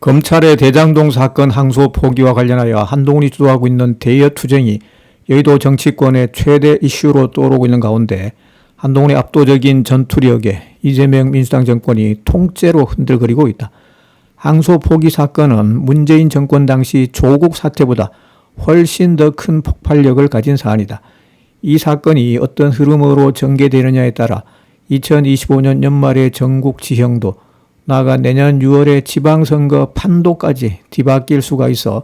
검찰의 대장동 사건 항소 포기와 관련하여 한동훈이 주도하고 있는 대여 투쟁이 여의도 정치권의 최대 이슈로 떠오르고 있는 가운데 한동훈의 압도적인 전투력에 이재명 민주당 정권이 통째로 흔들거리고 있다. 항소 포기 사건은 문재인 정권 당시 조국 사태보다 훨씬 더 큰 폭발력을 가진 사안이다. 이 사건이 어떤 흐름으로 전개되느냐에 따라 2025년 연말의 전국 지형도 나아가 내년 6월의 지방선거 판도까지 뒤바뀔 수가 있어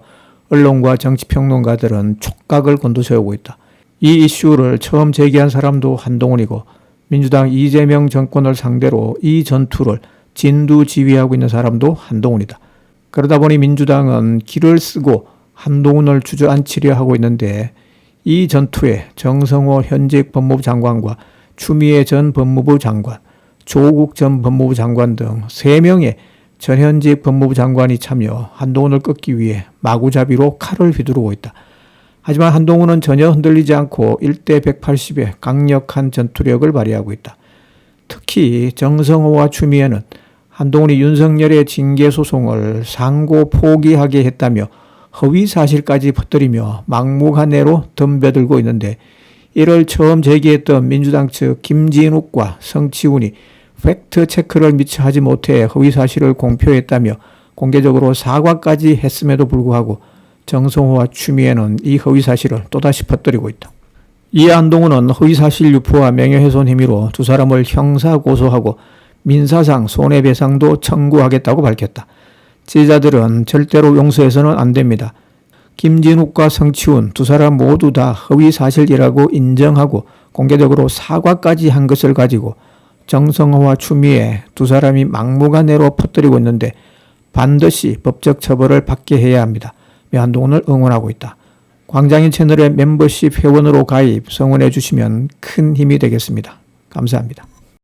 언론과 정치평론가들은 촉각을 곤두세우고 있다. 이 이슈를 처음 제기한 사람도 한동훈이고 민주당 이재명 정권을 상대로 이 전투를 진두지휘하고 있는 사람도 한동훈이다. 그러다 보니 민주당은 길을 쓰고 한동훈을 주저앉히려 하고 있는데 이 전투에 정성호 현직 법무부 장관과 추미애 전 법무부 장관, 조국 전 법무부 장관 등 3명의 전현직 법무부 장관이 참여 한동훈을 꺾기 위해 마구잡이로 칼을 휘두르고 있다. 하지만 한동훈은 전혀 흔들리지 않고 1대 180의 강력한 전투력을 발휘하고 있다. 특히 정성호와 추미애는 한동훈이 윤석열의 징계 소송을 상고 포기하게 했다며 허위 사실까지 퍼뜨리며 막무가내로 덤벼들고 있는데 이를 처음 제기했던 민주당 측 김진욱과 성치훈이 팩트 체크를 미처 하지 못해 허위 사실을 공표했다며 공개적으로 사과까지 했음에도 불구하고 정성호와 추미애는 이 허위 사실을 또다시 퍼뜨리고 있다. 이에 한동훈은 허위 사실 유포와 명예훼손 혐의로 두 사람을 형사 고소하고 민사상 손해배상도 청구하겠다고 밝혔다. 지지자들은 절대로 용서해서는 안 됩니다. 김진욱과 성치훈 두 사람 모두 다 허위 사실이라고 인정하고 공개적으로 사과까지 한 것을 가지고 정성호와 추미애 두 사람이 막무가내로 퍼뜨리고 있는데 반드시 법적 처벌을 받게 해야 합니다. 한동훈을 응원하고 있다. 광장인 채널의 멤버십 회원으로 가입 성원해 주시면 큰 힘이 되겠습니다. 감사합니다.